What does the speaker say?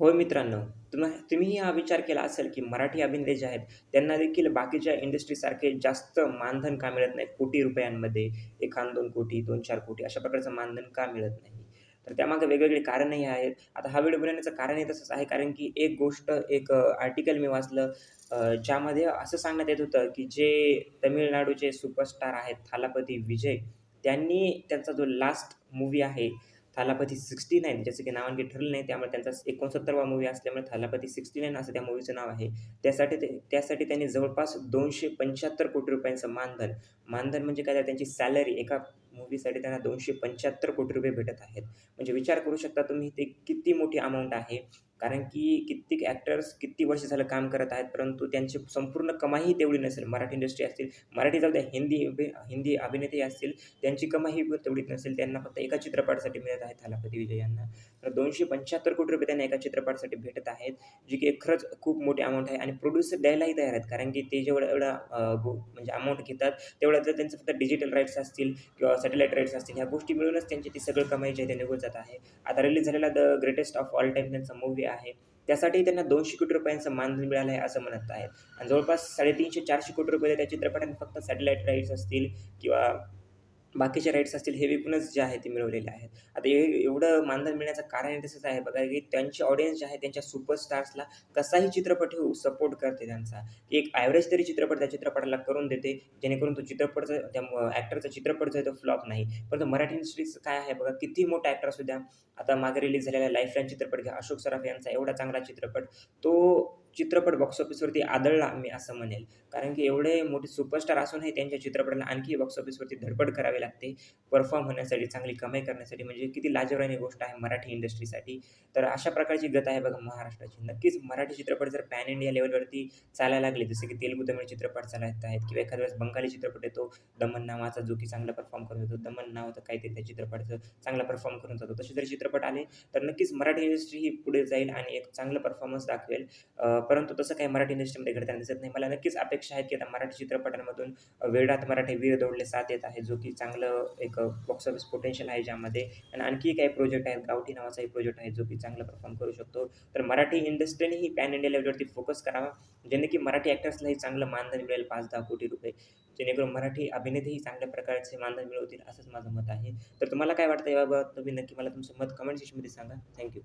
होय मित्रांनो, तुम्हा तुम्हीही हा विचार केला असेल, की मराठी अभिनेते जे आहेत, त्यांना देखील बाकीच्या इंडस्ट्रीसारखे जास्त मानधन का मिळत नाही? कोटी रुपयांमध्ये 1-2 कोटी, 2-4 कोटी अशा प्रकारचं मानधन का मिळत नाही? तर त्यामागे वेगवेगळी कारणंही आहेत. आता हा व्हिडिओ बनवण्याचं कारणही तसंच आहे, कारण की एक गोष्ट, एक आर्टिकल मी वाचलं ज्यामध्ये असं सांगण्यात येत होतं, की जे तमिळनाडूचे सुपरस्टार आहेत थालापती विजय, त्यांनी त्यांचा जो लास्ट मूव्ही आहे थालापती 69 ज्याचं की नावांकित ठरलं नाही, त्यामुळे त्यांचा 69वा मूव्ही असल्यामुळे थालापती 69 असं त्या मूव्हीचं नाव आहे. त्यासाठी ते त्यासाठी त्यांनी जवळपास 275 कोटी रुपयांचं मानधन मानधन म्हणजे काय, तर त्यांची सॅलरी एका मूव्हीसाठी त्यांना 275 कोटी रुपये भेटत आहेत. म्हणजे विचार करू शकता तुम्ही ते किती मोठी अमाऊंट आहे. कारण की कित्येक ॲक्टर्स किती वर्ष झालं काम करत आहेत, परंतु त्यांची संपूर्ण कमाईही तेवढी नसेल. मराठी इंडस्ट्री असतील, मराठी जाऊ द्या, हिंदी हिंदी अभिनेते असतील, त्यांची कमाई तेवढी नसेल. त्यांना फक्त एका चित्रपटासाठी मिळत आहे थालापती विजय यांना. तर 275 कोटी रुपये त्यांना एका चित्रपटासाठी भेटत आहेत, जी की खरंच खूप मोठी अमाऊंट आहे आणि प्रोड्युसर द्यायलाही तयार आहेत. कारण की ते जेवढं एवढा गो म्हणजे अमाऊंट घेतात, तेवढं जर त्यांचं फक्त डिजिटल राईट्स असतील किंवा सॅटेलाईट राईट्स असतील, ह्या गोष्टी मिळूनच त्यांची ती सगळं कमाई जी आहे, ते निघून जात आहे. आता रिलीज झालेला the greatest of all time त्यांचा मूवी आहे. आहे त्यासाठी त्यांना दोनशे कोटी रुपयांचं मानधन मिळालं आहे, असं म्हणत आहेत. आणि जवळपास 350-400 कोटी रुपये त्या चित्रपटांना फक्त सॅटेलाईट राईट्स असतील किंवा बाकीचे राईट्स असतील, हे विकूनच जे आहे ते मिळवलेले आहेत. आता हे एवढं मानधन मिळण्याचं कारण तसंच आहे बघा, की त्यांची ऑडियन्स जे आहे, त्यांच्या सुपरस्टार्सला कसाही चित्रपट हे सपोर्ट करते त्यांचा. की एक ॲव्हरेज तरी चित्रपट त्या चित्रपटाला करून देते, जेणेकरून तो चित्रपटचा त्या ॲक्टरचा चित्रपट जो आहे तो फ्लॉप नाही. परंतु मराठी इंडस्ट्रीचं काय आहे बघा, किती मोठा ॲक्टर असू द्या, आता मागे रिलीज झालेला लाईफलाईन चित्रपट घ्या, अशोक सराफ यांचा एवढा चांगला चित्रपट, तो चित्रपट बॉक्स ऑफिसवरती आदळला मी असं म्हणेल. कारण की एवढे मोठे सुपरस्टार असूनही त्यांच्या चित्रपटाला आणखी बॉक्स ऑफिसवरती धडपड करावी लागते, परफॉर्म होण्यासाठी, चांगली कमाई करण्यासाठी. म्हणजे किती लाजिरवाणी गोष्ट आहे मराठी इंडस्ट्रीसाठी. तर अशा प्रकारची गत आहे बघा महाराष्ट्राची. नक्कीच मराठी चित्रपट जर पॅन इंडिया लेवलवरती चालायला लागले, जसे की तेलुगू, तमिळ चित्रपट चालत आहेत किंवा एखाद्या वेळेस बंगाली चित्रपट येतो, दमन नावाचा, जो की चांगला परफॉर्म करून येतो दमन नाव तर काहीतरी त्या चित्रपटाचं चांगला परफॉर्म करून जातो. तसे जर चित्रपट आले, तर नक्कीच मराठी इंडस्ट्री ही पुढे जाईल आणि एक चांगलं परफॉर्मन्स दाखवेल. परंतु तसं काही मराठी इंडस्ट्रीमध्ये घडताना दिसत नाही. मला नक्कीच अपेक्षा आहे, की आता मराठी चित्रपटांमधून वेळात मराठी वीर दौडले साथ येत आहे, जो की चांगलं एक बॉक्स ऑफिस पोटेन्शियल आहे ज्यामध्ये आणि आणखी काही प्रोजेक्ट आहेत. गावठी नावाचा एक प्रोजेक्ट आहे, जो की चांगला परफॉर्म करू शकतो. तर मराठी इंडस्ट्रीनेही पॅन इंडिया लेवलवरती फोकस करावा, ज्याने की मराठी ॲक्टर्सलाही चांगलं मानधन मिळेल 5-10 कोटी रुपये. जेणेकरून मराठी अभिनेतेही चांगल्या प्रकारचे मानधन मिळवतील, असंच माझं मत आहे. तर तुम्हाला काय वाटतं याबाबत? तुम्ही नक्की मला तुमचं मत कमेंट सेक्शनमध्ये सांगा. थँक्यू